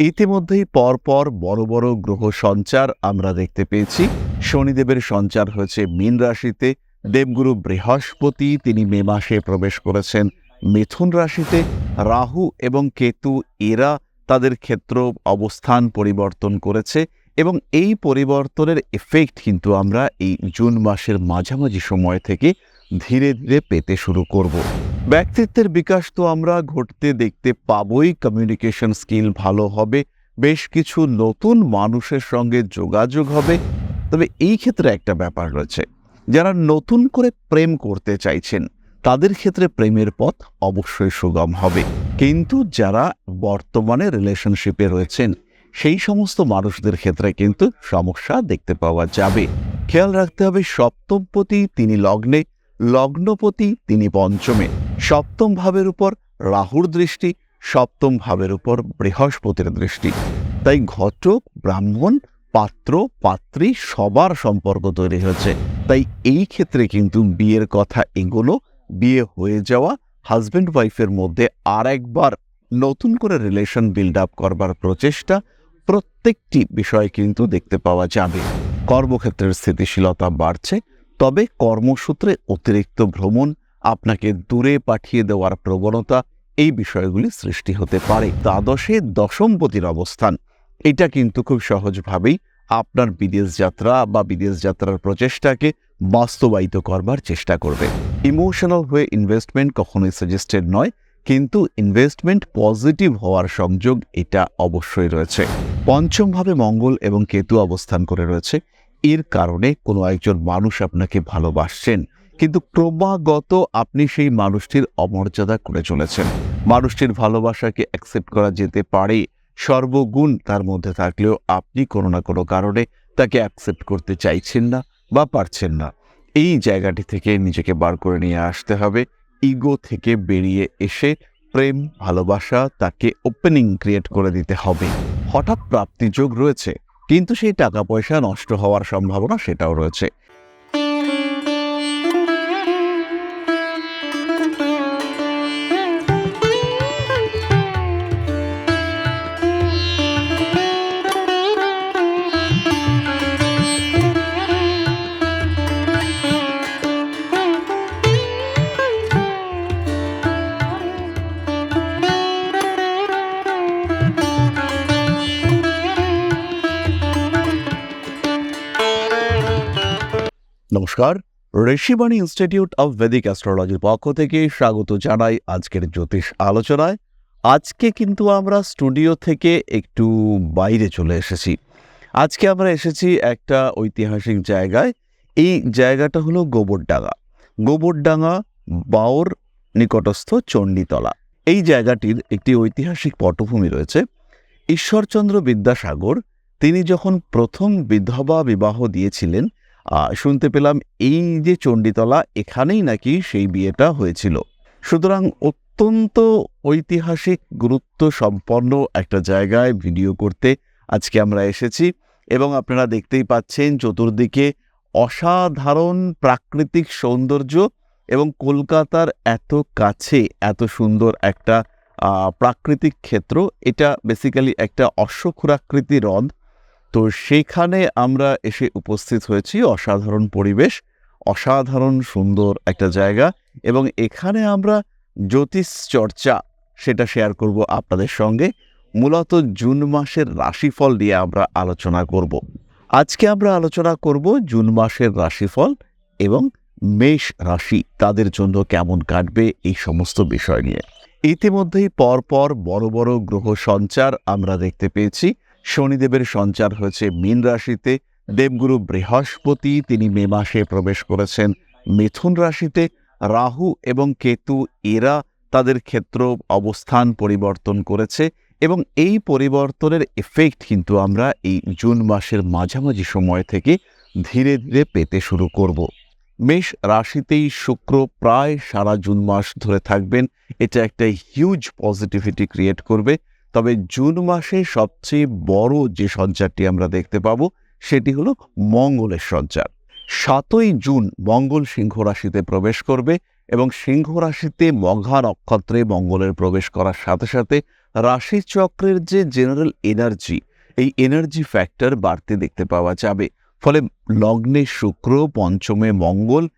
ইতিমধ্যেই পরপর বড় বড় গ্রহ সঞ্চার আমরা দেখতে পেয়েছি। শনিদেবের সঞ্চার হয়েছে মীন রাশিতে। দেবগুরু বৃহস্পতি তিনি মে মাসে প্রবেশ করেছেন। মিথুন রাশিতে রাহু এবং কেতু এরা তাদের ক্ষেত্র অবস্থান পরিবর্তন করেছে এবং এই পরিবর্তনের এফেক্ট কিন্তু আমরা এই জুন মাসের মাঝামাঝি সময় থেকে ধীরে ধীরে পেতে শুরু করব। ব্যক্তিত্বের বিকাশ তো আমরা ঘটতে দেখতে পাবই কমিউনিকেশন স্কিল ভালো হবে, বেশ কিছু নতুন মানুষের সঙ্গে যোগাযোগ হবে। তবে এই ক্ষেত্রে একটা ব্যাপার রয়েছে, যারা নতুন করে প্রেম করতে চাইছেন, তাদের ক্ষেত্রে প্রেমের পথ অবশ্যই সুগম হবে। কিন্তু যারা বর্তমানে রিলেশনশিপে রয়েছেন, সেই সমস্ত মানুষদের ক্ষেত্রে কিন্তু সমস্যা দেখতে পাওয়া যাবে। খেয়াল রাখতে হবে সপ্তমপতি তিনি লগ্নে লগ্নপতি, তিনি পঞ্চমে। সপ্তম ভাবের উপর রাহুর দৃষ্টি, সপ্তম ভাবের উপর বৃহস্পতির দৃষ্টি। তাই ঘটক, ব্রাহ্মণ, পাত্র, পাত্রী সবার সম্পর্ক তৈরি হয়েছে। তাই এই ক্ষেত্রে কিন্তু বিয়ের কথা এগুলো, বিয়ে হয়ে যাওয়া হাজব্যান্ড ওয়াইফের মধ্যে আর একবার নতুন করে রিলেশন বিল্ড আপ করবার প্রচেষ্টা প্রত্যেকটি বিষয় কিন্তু দেখতে পাওয়া যাবে। কর্মক্ষেত্রের স্থিতিশীলতা বাড়ছে তবে কর্মসূত্রে অতিরিক্ত ভ্রমণ আপনাকে দূরে পাঠিয়ে দেওয়ার প্রবণতা এই বিষয়গুলি সৃষ্টি হতে পারে। দ্বাদশে দশমপতির অবস্থান। এটা কিন্তু খুব সহজভাবেই আপনার বিদেশ যাত্রা বা বিদেশ যাত্রার প্রচেষ্টাকে বাস্তবায়িত করবার চেষ্টা করবে। ইমোশনাল হয়ে ইনভেস্টমেন্ট কখনোই সাজেস্টেড নয়, কিন্তু ইনভেস্টমেন্ট পজিটিভ হওয়ার সংযোগ এটা অবশ্যই রয়েছে। পঞ্চমভাবে মঙ্গল এবং কেতু অবস্থান করে রয়েছে। এর কারণে কোনো একজন মানুষ আপনাকে ভালোবাসছেন। কিন্তু ক্রমাগত আপনি সেই মানুষটির অমর্যাদা করে চলেছেন। মানুষটির ভালোবাসাকে অ্যাকসেপ্ট করা যেতে পারে। সর্বগুণ তার মধ্যে থাকলেও আপনি কোনো না কোনো কারণে তাকে অ্যাকসেপ্ট করতে চাইছেন না বা পারছেন না। এই জায়গাটি থেকে নিজেকে বার করে নিয়ে আসতে হবে। ইগো থেকে বেরিয়ে এসে প্রেম, ভালোবাসা তাকে ওপেনিং ক্রিয়েট করে দিতে হবে। হঠাৎ প্রাপ্তিযোগ রয়েছে। কিন্তু সেই টাকা পয়সা নষ্ট হওয়ার সম্ভাবনা সেটাও রয়েছে। নমস্কার। ঋষিবাণী ইনস্টিটিউট অফ ভেদিক অ্যাস্ট্রোলজির পক্ষ থেকে স্বাগত জানাই আজকের জ্যোতিষ আলোচনায়। আজকে কিন্তু আমরা স্টুডিও থেকে একটু বাইরে চলে এসেছি। আজকে আমরা এসেছি একটা ঐতিহাসিক জায়গায়। এই জায়গাটা হলো গোবরডাঙ্গা। গোবরডাঙ্গা বাওর নিকটস্থ চণ্ডীতলা। এই জায়গাটির একটি ঐতিহাসিক পটভূমি রয়েছে। ঈশ্বরচন্দ্র বিদ্যাসাগর, তিনি যখন প্রথম বিধবা বিবাহ দিয়েছিলেন শুনতে পেলাম এই যে চণ্ডীতলা, এখানেই নাকি সেই বিয়েটা হয়েছিল। সুতরাং অত্যন্ত ঐতিহাসিক গুরুত্ব সম্পন্ন একটা জায়গায় ভিডিও করতে আজকে আমরা এসেছি এবং আপনারা দেখতেই পাচ্ছেন চতুর্দিকে অসাধারণ প্রাকৃতিক সৌন্দর্য এবং কলকাতার এত কাছে, এত সুন্দর একটা প্রাকৃতিক ক্ষেত্র। এটা বেসিক্যালি একটা অশ্বক্ষুরাকৃতি হ্রদ। তো সেখানে আমরা এসে উপস্থিত হয়েছি। অসাধারণ পরিবেশ, অসাধারণ সুন্দর একটা জায়গা এবং এখানে আমরা জ্যোতিষ চর্চা সেটা শেয়ার করব আপনাদের সঙ্গে। মূলত জুন মাসের রাশিফল নিয়ে আমরা আলোচনা করব। আজকে আমরা আলোচনা করব জুন মাসের রাশিফল এবং মেষ রাশি তাদের জন্য কেমন কাটবে এই সমস্ত বিষয় নিয়ে। ইতিমধ্যেই পরপর বড় বড় গ্রহ সঞ্চার আমরা দেখতে পেয়েছি। শনিদেবের সঞ্চার হয়েছে মীন রাশিতে। দেবগুরু বৃহস্পতি, তিনি মে মাসে প্রবেশ করেছেন। মিথুন রাশিতে রাহু এবং কেতু, এরা তাদের ক্ষেত্র অবস্থান পরিবর্তন করেছে এবং এই পরিবর্তনের এফেক্ট কিন্তু আমরা এই জুন মাসের মাঝামাঝি সময় থেকে ধীরে ধীরে পেতে শুরু করব। মেষ রাশিতেই শুক্র প্রায় সারা জুন মাস ধরে থাকবেন। এটা একটা হিউজ পজিটিভিটি ক্রিয়েট করবে। তবে জুন মাসে সবচেয়ে বড় যে সঞ্চারটি আমরা দেখতে পাবো, সেটি হলো মঙ্গলের সঞ্চার। সাতই জুন মঙ্গল সিংহ রাশিতে প্রবেশ করবে এবং সিংহ রাশিতে মঘা নক্ষত্রে মঙ্গলের প্রবেশ করার সাথে সাথে রাশিচক্রের যে জেনারেল এনার্জি, এই এনার্জি ফ্যাক্টর বাড়তে দেখতে পাওয়া যাবে। ফলে লগ্নে শুক্র, পঞ্চমে মঙ্গল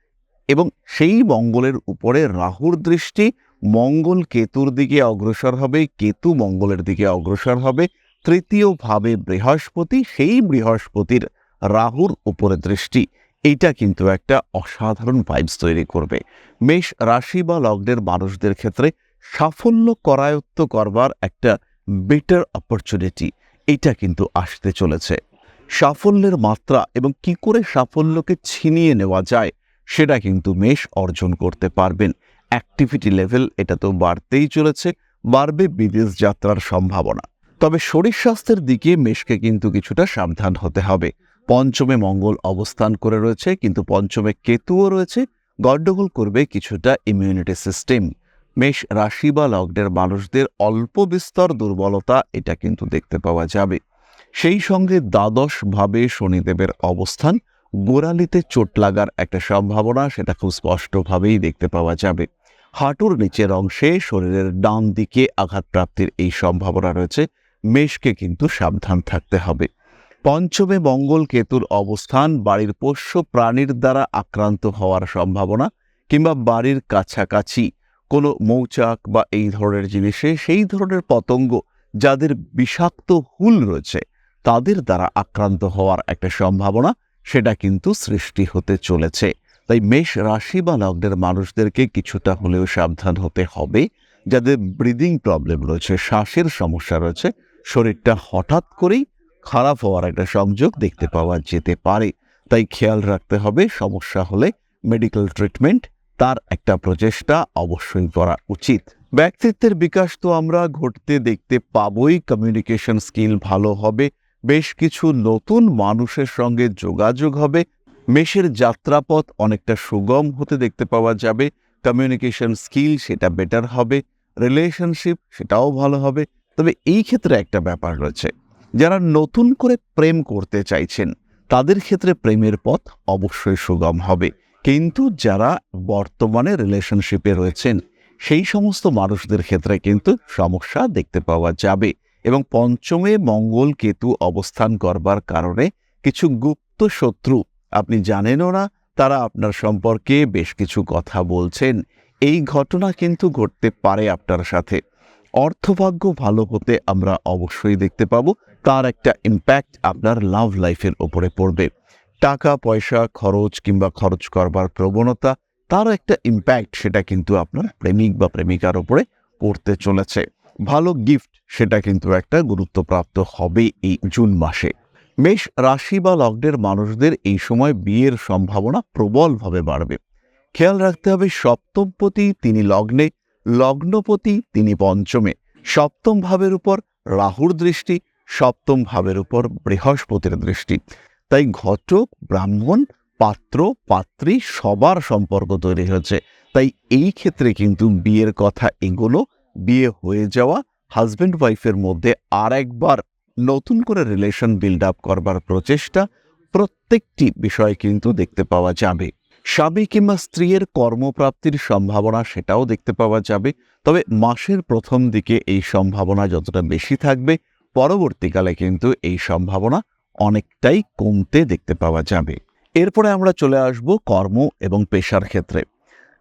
এবং সেই মঙ্গলের উপরে রাহুর দৃষ্টি মঙ্গল কেতুর দিকে অগ্রসর হবে, কেতু মঙ্গলের দিকে অগ্রসর হবে তৃতীয় ভাবে বৃহস্পতি, সেই বৃহস্পতির রাহুর উপরে দৃষ্টি। এইটা কিন্তু একটা অসাধারণ ভাইবস তৈরি করবে। মেষ রাশি বা লগ্নের মানুষদের ক্ষেত্রে সাফল্য করায়ত্ত করবার একটা বেটার অপরচুনিটি এটা কিন্তু আসতে চলেছে। সাফল্যের মাত্রা এবং কি করে সাফল্যকে ছিনিয়ে নেওয়া যায়, সেটা কিন্তু মেষ অর্জন করতে পারবেন। অ্যাক্টিভিটি লেভেল এটা তো বাড়তেই চলেছে, বাড়বে বিদেশ যাত্রার সম্ভাবনা। তবে শরীর স্বাস্থ্যের দিকে মেষকে কিন্তু কিছুটা সাবধান হতে হবে। পঞ্চমে মঙ্গল অবস্থান করে রয়েছে, কিন্তু পঞ্চমে কেতুও রয়েছে, গণ্ডগোল করবে কিছুটা ইমিউনিটি সিস্টেম মেষ রাশি বা লগ্নের মানুষদের অল্প বিস্তর দুর্বলতা এটা কিন্তু দেখতে পাওয়া যাবে। সেই সঙ্গে দ্বাদশ ভাবে শনিদেবের অবস্থান, গোড়ালিতে চোট লাগার একটা সম্ভাবনা, সেটা খুব স্পষ্টভাবেই দেখতে পাওয়া যাবে। হাঁটুর নিচের অংশে শরীরের ডান দিকে আঘাতপ্রাপ্তির এই সম্ভাবনা রয়েছে। মেষকে কিন্তু সাবধান থাকতে হবে। পঞ্চমে মঙ্গল কেতুর অবস্থান বাড়ির পোষ্য প্রাণীর দ্বারা আক্রান্ত হওয়ার সম্ভাবনা কিংবা বাড়ির কাছাকাছি কোনো মৌচাক বা এই ধরনের জিনিসে সেই ধরনের পতঙ্গ যাদের বিষাক্ত হুল রয়েছে তাদের দ্বারা আক্রান্ত হওয়ার একটা সম্ভাবনা সেটা কিন্তু সৃষ্টি হতে চলেছে। তাই মেষ রাশি বা লগ্নের মানুষদেরকে কিছুটা হলেও সাবধান হতে হবে। যাদের ব্রিদিং প্রবলেম রয়েছে, শ্বাসের সমস্যা রয়েছে, শরীরটা হঠাৎ করেই খারাপ হওয়ার একটা সংযোগ দেখতে পাওয়া যেতে পারে। তাই খেয়াল রাখতে হবে, সমস্যা হলে মেডিকেল ট্রিটমেন্ট তার একটা প্রচেষ্টা অবশ্যই করা উচিত। ব্যক্তিত্বের বিকাশ তো আমরা ঘটতে দেখতে পাবই কমিউনিকেশন স্কিল ভালো হবে, বেশ কিছু নতুন মানুষের সঙ্গে যোগাযোগ হবে মেষের যাত্রাপথ অনেকটা সুগম হতে দেখতে পাওয়া যাবে। কমিউনিকেশন স্কিল সেটা বেটার হবে। রিলেশনশিপ সেটাও ভালো হবে। তবে এই ক্ষেত্রে একটা ব্যাপার রয়েছে। যারা নতুন করে প্রেম করতে চাইছেন, তাদের ক্ষেত্রে প্রেমের পথ অবশ্যই সুগম হবে। কিন্তু যারা বর্তমানে রিলেশনশিপে রয়েছেন, সেই সমস্ত মানুষদের ক্ষেত্রে কিন্তু সমস্যা দেখতে পাওয়া যাবে এবং পঞ্চমে মঙ্গল কেতু অবস্থান করবার কারণে কিছু গুপ্ত শত্রু আপনি জানেনও না, তারা আপনার সম্পর্কে বেশ কিছু কথা বলছেন। এই ঘটনা কিন্তু ঘটতে পারে আপনার সাথে। অর্থভাগ্য ভালো হতে আমরা অবশ্যই দেখতে পাব, তার একটা ইম্প্যাক্ট আপনার লাভ লাইফের ওপরে পড়বে। টাকা, পয়সা, খরচ কিংবা খরচ করবার প্রবণতা তার একটা ইম্প্যাক্ট সেটা কিন্তু আপনার প্রেমিক বা প্রেমিকার ওপরে পড়তে চলেছে। ভালো গিফট সেটা কিন্তু একটা গুরুত্বপ্রাপ্ত হবে এই জুন মাসে। মেষ রাশি বা লগ্নের মানুষদের এই সময় বিয়ের সম্ভাবনা প্রবলভাবে বাড়বে। খেয়াল রাখতে হবে, সপ্তমপতি তিনি লগ্নে, লগ্নপতি তিনি পঞ্চমে। সপ্তম ভাবের উপর রাহুর দৃষ্টি, সপ্তম ভাবের উপর বৃহস্পতির দৃষ্টি। তাই ঘটক, ব্রাহ্মণ, পাত্র, পাত্রী সবার সম্পর্ক তৈরি হয়েছে। তাই এই ক্ষেত্রে কিন্তু বিয়ের কথা এগোনো বিয়ে হয়ে যাওয়া হাজব্যান্ড ওয়াইফের মধ্যে আর একবার নতুন করে রিলেশন বিল্ড আপ করবার প্রচেষ্টা প্রত্যেকটি বিষয় কিন্তু দেখতে পাওয়া যাবে। স্বামী কিংবা স্ত্রীর কর্মপ্রাপ্তির সম্ভাবনা সেটাও দেখতে পাওয়া যাবে। তবে মাসের প্রথম দিকে এই সম্ভাবনা যতটা বেশি থাকবে, পরবর্তীকালে কিন্তু এই সম্ভাবনা অনেকটাই কমতে দেখতে পাওয়া যাবে। এরপরে আমরা চলে আসব কর্ম এবং পেশার ক্ষেত্রে।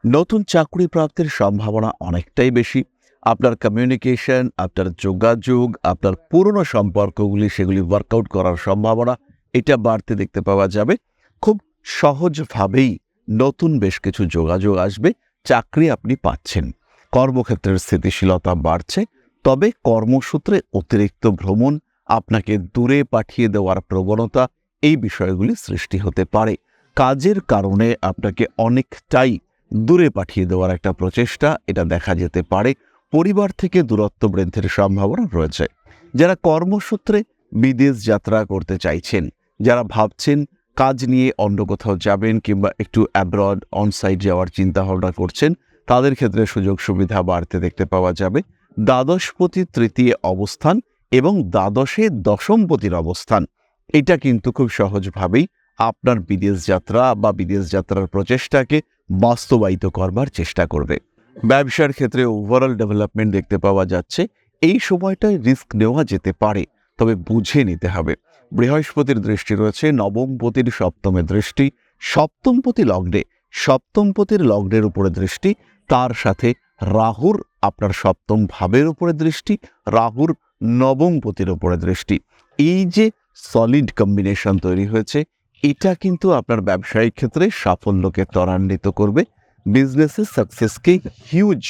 নতুন চাকরি প্রাপ্তির সম্ভাবনা অনেকটাই বেশি। আপনার কমিউনিকেশন আপনার যোগাযোগ, আপনার পুরনো সম্পর্কগুলি সেগুলি ওয়ার্কআউট করার সম্ভাবনা, এটা বাড়তে দেখতে পাওয়া যাবে। খুব সহজভাবেই নতুন বেশ কিছু যোগাযোগ আসবে, চাকরি আপনি পাচ্ছেন। কর্মক্ষেত্রের স্থিতিশীলতা বাড়ছে, তবে কর্মসূত্রে অতিরিক্ত ভ্রমণ আপনাকে দূরে পাঠিয়ে দেওয়ার প্রবণতা এই বিষয়গুলি সৃষ্টি হতে পারে। কাজের কারণে আপনাকে অনেকটাই দূরে পাঠিয়ে দেওয়ার একটা প্রচেষ্টা, এটা দেখা যেতে পারে। পরিবার থেকে দূরত্ব বৃদ্ধির সম্ভাবনা রয়েছে। যারা কর্মসূত্রে বিদেশ যাত্রা করতে চাইছেন, যারা ভাবছেন কাজ নিয়ে অন্য কোথাও যাবেন কিংবা একটু অ্যাব্রড অনসাইট যাওয়ার চিন্তা ভাবনা করছেন, তাদের ক্ষেত্রে সুযোগ সুবিধা বাড়তে দেখতে পাওয়া যাবে। দ্বাদশপতি তৃতীয় অবস্থান এবং দ্বাদশে দশমপতির অবস্থান। এটা কিন্তু খুব সহজভাবেই আপনার বিদেশ যাত্রা বা বিদেশ যাত্রার প্রচেষ্টাকে বাস্তবায়িত করবার চেষ্টা করবে। ব্যবসার ক্ষেত্রে ওভারঅল ডেভেলপমেন্ট দেখতে পাওয়া যাচ্ছে। এই সময়টায় রিস্ক নেওয়া যেতে পারে, তবে বুঝে নিতে হবে। বৃহস্পতির দৃষ্টি রয়েছে, নবমপতির সপ্তমে দৃষ্টি, সপ্তমপতি লগ্নে, সপ্তমপতির লগ্নের উপরে দৃষ্টি, তার সাথে রাহুর আপনার সপ্তম ভাবের উপরে দৃষ্টি, রাহুর নবমপতির উপরে দৃষ্টি। এই যে সলিড কম্বিনেশন তৈরি হয়েছে, এটা কিন্তু আপনার ব্যবসায়িক ক্ষেত্রে সাফল্যকে ত্বরান্বিত করবে। বিজনেসের সাকসেসকে হিউজ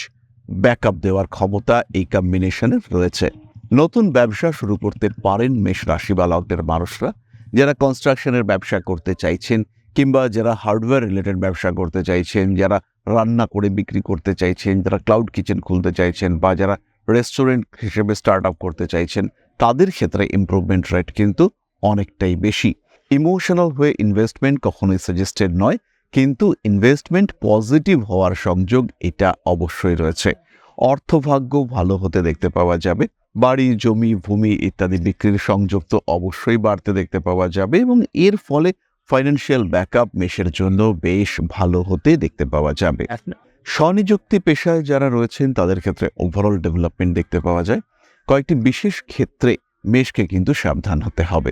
ব্যাকআপ দেওয়ার ক্ষমতা এই কম্বিনেশনের রয়েছে। নতুন ব্যবসা শুরু করতে পারেন মেষ রাশি মানুষরা, যারা কনস্ট্রাকশনের ব্যবসা করতে চাইছেন কিংবা যারা হার্ডওয়্যার রিলেটেড ব্যবসা করতে চাইছেন, যারা রান্না করে বিক্রি করতে চাইছেন, যারা ক্লাউড কিচেন খুলতে চাইছেন বা যারা রেস্টুরেন্ট হিসেবে স্টার্ট আপ করতে চাইছেন, তাদের ক্ষেত্রে ইমপ্রুভমেন্ট রেট কিন্তু অনেকটাই বেশি। ইমোশনাল হয়ে ইনভেস্টমেন্ট কখনোই সাজেস্টেড নয় কিন্তু ইনভেস্টমেন্ট পজিটিভ হওয়ার সংযোগ এটা অবশ্যই রয়েছে। অর্থভাগ্য ভালো হতে দেখতে পাওয়া যাবে বাড়ি জমি ভূমি ইত্যাদি বিক্রির সংযোগ তো অবশ্যই বাড়তে দেখতে পাওয়া যাবে এবং এর ফলে ফাইন্যান্সিয়াল ব্যাকআপ মেশের জন্য বেশ ভালো হতে দেখতে পাওয়া যাবে। স্বনিযুক্তি পেশায় যারা রয়েছেন তাদের ক্ষেত্রে ওভারঅল ডেভেলপমেন্ট দেখতে পাওয়া যায়। কয়েকটি বিশেষ ক্ষেত্রে মেষকে কিন্তু সাবধান হতে হবে।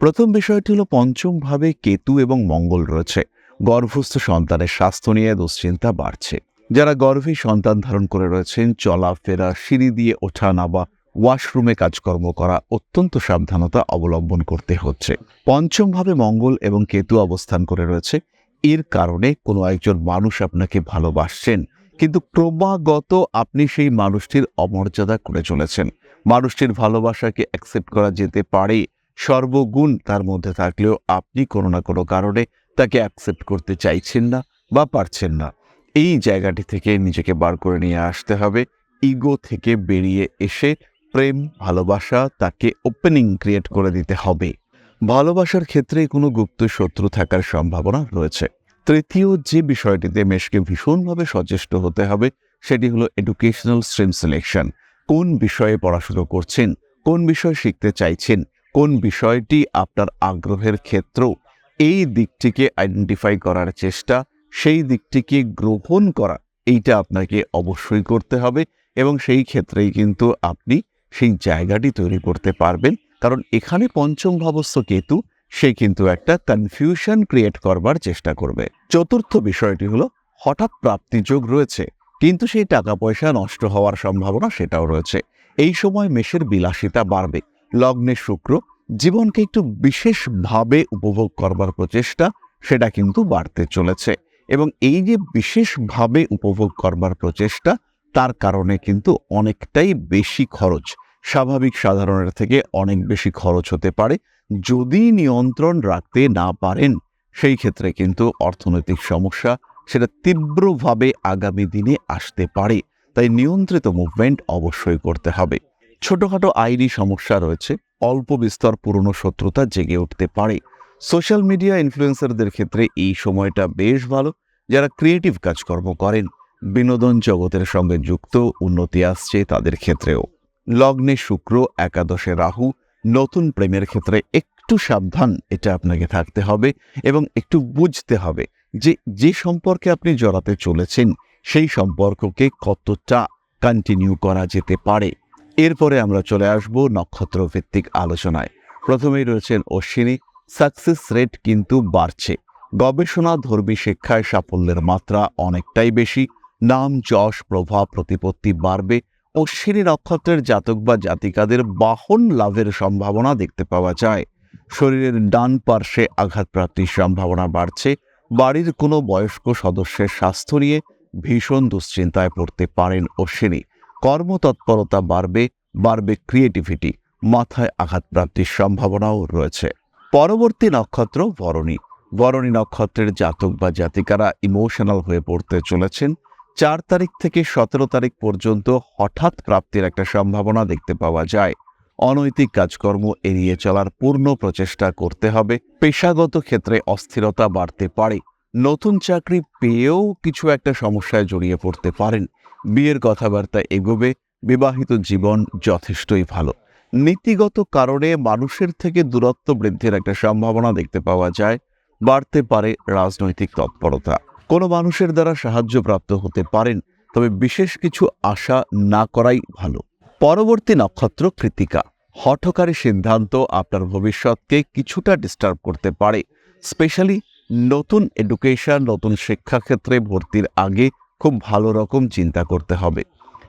প্রথম বিষয়টি হলো পঞ্চমভাবে কেতু এবং মঙ্গল রয়েছে। গর্ভস্থ সন্তানের স্বাস্থ্য নিয়ে দুশ্চিন্তা বাড়ছে। যারা গর্ভে সন্তান ধারণ করে রয়েছেন চলাফেরা সিঁড়ি দিয়ে ওঠা, নামা, ওয়াশরুমে কাজকর্ম করা অত্যন্ত সাবধানতা অবলম্বন করতে হচ্ছে। পঞ্চমভাবে মঙ্গল এবং কেতু অবস্থান করে রয়েছে। এর কারণে কোনো একজন মানুষ আপনাকে ভালোবাসছেন, কিন্তু ক্রমাগত আপনি সেই মানুষটির অমর্যাদা করে চলেছেন। মানুষটির ভালোবাসাকে অ্যাকসেপ্ট করা যেতে পারে। সর্বগুণ তার মধ্যে থাকলেও আপনি কোনো না কোনো কারণে তাকে অ্যাকসেপ্ট করতে চাইছেন না বা পারছেন না। এই জায়গাটি থেকে নিজেকে বার করে নিয়ে আসতে হবে। ইগো থেকে বেরিয়ে এসে প্রেম, ভালোবাসা তাকে ওপেনিং ক্রিয়েট করে দিতে হবে। ভালোবাসার ক্ষেত্রে কোনো গুপ্ত শত্রু থাকার সম্ভাবনা রয়েছে। তৃতীয় যে বিষয়টিতে মেশকে ভীষণভাবে সচেষ্ট হতে হবে, সেটি হলো এডুকেশনাল স্ট্রিম সিলেকশন কোন বিষয়ে পড়াশুনো করছেন? কোন বিষয় শিখতে চাইছেন? কোন বিষয়টি আপনার আগ্রহের ক্ষেত্র এই দিকটিকে আইডেন্টিফাই করার চেষ্টা, সেই দিকটিকে গ্রহণ করা, এইটা আপনাকে অবশ্যই করতে হবে এবং সেই ক্ষেত্রেই কিন্তু আপনি সেই জায়গাটি তৈরি করতে পারবেন। কারণ এখানে পঞ্চম ভাবস্থ কেতু, সে কিন্তু একটা কনফিউশন ক্রিয়েট করবার চেষ্টা করবে। চতুর্থ বিষয়টি হলো, হঠাৎ প্রাপ্তিযোগ রয়েছে, কিন্তু সেই টাকা পয়সা নষ্ট হওয়ার সম্ভাবনা সেটাও রয়েছে। এই সময় মেষের বিলাসিতা বাড়বে, লগ্নে শুক্র জীবনকে একটু বিশেষভাবে উপভোগ করবার প্রচেষ্টা, সেটা কিন্তু বাড়তে চলেছে। এবং এই যে বিশেষভাবে উপভোগ করবার প্রচেষ্টা, তার কারণে কিন্তু অনেকটাই বেশি খরচ। স্বাভাবিক সাধারণের থেকে অনেক বেশি খরচ হতে পারে। যদি নিয়ন্ত্রণ রাখতে না পারেন, সেই ক্ষেত্রে কিন্তু অর্থনৈতিক সমস্যা, সেটা তীব্রভাবে আগামী দিনে আসতে পারে। তাই নিয়ন্ত্রিত মুভমেন্ট অবশ্যই করতে হবে। ছোটখাটো আইনি সমস্যা রয়েছে। অল্প বিস্তর পুরনো শত্রুতা জেগে উঠতে পারে। সোশ্যাল মিডিয়া ইনফ্লুয়েন্সারদের ক্ষেত্রে এই সময়টা বেশ ভালো, যারা ক্রিয়েটিভ কাজকর্ম করেন। বিনোদন জগতের সঙ্গে যুক্ত, উন্নতি আসছে তাদের ক্ষেত্রেও। লগ্নে শুক্র, একাদশে রাহু, নতুন প্রেমের ক্ষেত্রে একটু সাবধান, এটা আপনাকে থাকতে হবে এবং একটু বুঝতে হবে যে যে সম্পর্কে আপনি জড়াতে চলেছেন, সেই সম্পর্ককে কতটা কন্টিনিউ করা যেতে পারে। এরপরে আমরা চলে আসব নক্ষত্র ভিত্তিক আলোচনায়। প্রথমেই রয়েছেন অশ্বিনী সাকসেস রেট কিন্তু বাড়ছে। গবেষণা ধর্মী শিক্ষায় সাফল্যের মাত্রা অনেকটাই বেশি। নাম, যশ, প্রভাব, প্রতিপত্তি বাড়বে। অশ্বিনী নক্ষত্রের জাতক বা জাতিকাদের বাহন লাভের সম্ভাবনা দেখতে পাওয়া যায়। শরীরের ডান পার্শ্বে আঘাতপ্রাপ্তির সম্ভাবনা বাড়ছে। বাড়ির কোনো বয়স্ক সদস্যের স্বাস্থ্য নিয়ে ভীষণ দুশ্চিন্তায় পড়তে পারেন অশ্বিনী। কর্মতৎপরতা বাড়বে বাড়বে ক্রিয়েটিভিটি মাথায় আঘাতপ্রাপ্তির সম্ভাবনাও রয়েছে। পরবর্তী নক্ষত্র বরণী। বরণী নক্ষত্রের জাতক বা জাতিকারা ইমোশনাল হয়ে পড়তে চলেছেন। চার তারিখ থেকে সতেরো তারিখ পর্যন্ত হঠাৎ প্রাপ্তির একটা সম্ভাবনা দেখতে পাওয়া যায়। অনৈতিক কাজকর্ম এড়িয়ে চলার পূর্ণ প্রচেষ্টা করতে হবে। পেশাগত ক্ষেত্রে অস্থিরতা বাড়তে পারে। নতুন চাকরি পেয়েও কিছু একটা সমস্যায় জড়িয়ে পড়তে পারেন। বিয়ের কথাবার্তা এগোবে, বিবাহিত জীবন যথেষ্টই ভালো। নীতিগত কারণে মানুষের থেকে দূরত্ব বৃদ্ধির একটা সম্ভাবনা দেখতে পাওয়া যায়, বাড়তে পারে রাজনৈতিক তৎপরতা। কোনো মানুষের দ্বারা সাহায্যপ্রাপ্ত হতে পারেন, তবে বিশেষ কিছু আশা না করাই ভালো। পরবর্তী নক্ষত্র কৃতিকা। হঠকারী সিদ্ধান্ত আপনার ভবিষ্যৎকে কিছুটা ডিস্টার্ব করতে পারে স্পেশালি নতুন এডুকেশন নতুন শিক্ষাক্ষেত্রে ভর্তির আগে খুব ভালো রকম চিন্তা করতে হবে।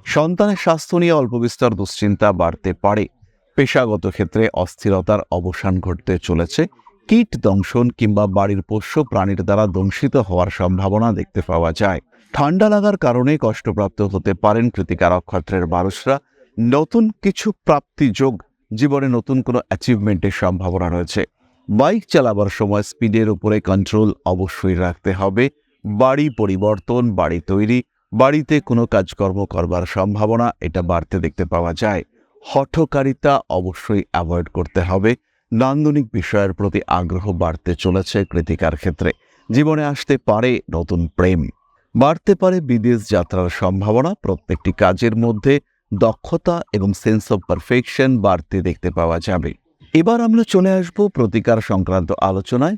সন্তানের স্বাস্থ্য নিয়ে অল্প বিস্তর দুশ্চিন্তা বাড়তে পারে। পেশাগত ক্ষেত্রে অস্থিরতার অবসান ঘটতে চলেছে। কীট দংশন কিংবা বাড়ির পোষ্য প্রাণীর দ্বারা দংশিত হওয়ার সম্ভাবনা দেখতে পাওয়া যায়। ঠান্ডা লাগার কারণে কষ্টপ্রাপ্ত হতে পারেন কৃতিকা নক্ষত্রের মানুষরা। নতুন কিছু প্রাপ্তি যোগ, জীবনে নতুন কোনো অ্যাচিভমেন্টের সম্ভাবনা রয়েছে। বাইক চালাবার সময় স্পিডের উপরে কন্ট্রোল অবশ্যই রাখতে হবে। বাড়ি পরিবর্তন, বাড়ি তৈরি, বাড়িতে কোনো কাজকর্ম করবার সম্ভাবনা, এটা বাড়তে দেখতে পাওয়া যায়। হঠকারিতা অবশ্যই অ্যাভয়েড করতে হবে। নান্দনিক বিষয়ের প্রতি আগ্রহ বাড়তে চলেছে কৃতিকার ক্ষেত্রে। জীবনে আসতে পারে নতুন প্রেম। বাড়তে পারে বিদেশ যাত্রার সম্ভাবনা, প্রত্যেকটি কাজের মধ্যে দক্ষতা এবং সেন্স অব পারফেকশন বাড়তে দেখতে পাওয়া যাবে। এবার আমরা চলে আসব প্রতিকার সংক্রান্ত আলোচনায়।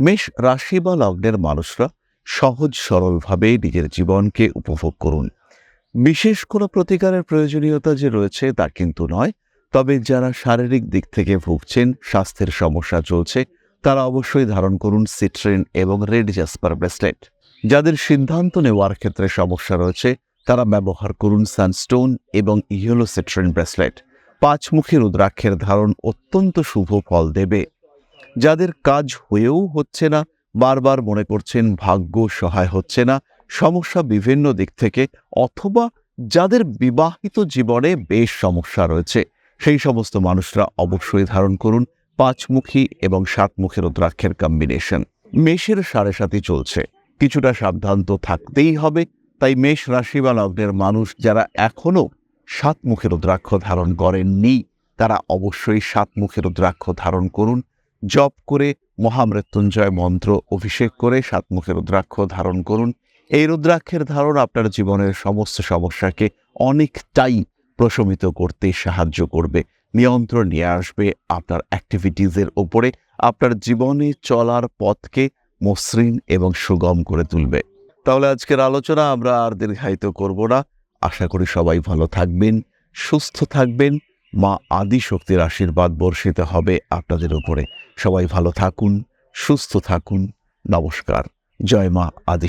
মেষ রাশি বা লগ্নের মানুষরা সহজ সরলভাবে নিজের জীবনকে উপভোগ করুন। বিশেষ কোনো প্রতিকারের প্রয়োজনীয়তা যে রয়েছে তা কিন্তু নয়, তবে যারা শারীরিক দিক থেকে ভুগছেন, স্বাস্থ্যের সমস্যা চলছে, তারা অবশ্যই ধারণ করুন সিট্রেন এবং রেড জাসপার ব্রেসলেট। যাদের সিদ্ধান্ত নেওয়ার ক্ষেত্রে সমস্যা রয়েছে, তারা ব্যবহার করুন সানস্টোন এবং ইয়েলো সিট্রেন ব্রেসলেট। পাঁচমুখী রুদ্রাক্ষের ধারণ অত্যন্ত শুভ ফল দেবে। যাদের কাজ হয়েও হচ্ছে না, বারবার মনে করছেন ভাগ্য সহায় হচ্ছে না, সমস্যা বিভিন্ন দিক থেকে, অথবা যাদের বিবাহিত জীবনে বেশ সমস্যা রয়েছে, সেই সমস্ত মানুষরা অবশ্যই ধারণ করুন পাঁচমুখী এবং সাতমুখী রুদ্রাক্ষের কম্বিনেশন মেষের সাড়ে সাথী চলছে, কিছুটা সাবধান তো থাকতেই হবে, তাই মেষ রাশি বা লগ্নের মানুষ যারা এখনও সাতমুখী রুদ্রাক্ষ ধারণ করেননি, তারা অবশ্যই সাতমুখী রুদ্রাক্ষ ধারণ করুন জপ করে মহামৃত্যুঞ্জয় মন্ত্র অভিষেক করে সাতমুখী রুদ্রাক্ষ ধারণ করুন। এই রুদ্রাক্ষের ধারণ আপনার জীবনের সমস্ত সমস্যাকে অনেকটাই প্রশমিত করতে সাহায্য করবে। নিয়ন্ত্রণ নিয়ে আসবে আপনার অ্যাক্টিভিটিসের ওপরে আপনার জীবনে চলার পথকে মসৃণ এবং সুগম করে তুলবে। তাহলে আজকের আলোচনা আমরা আর দীর্ঘায়িত করব না। আশা করি সবাই ভালো থাকবেন, সুস্থ থাকবেন। মা আদি শক্তির আশীর্বাদ বর্ষিত হবে আপনাদের উপরে। সবাই ভালো থাকুন, সুস্থ থাকুন। নমস্কার। জয় মা আদি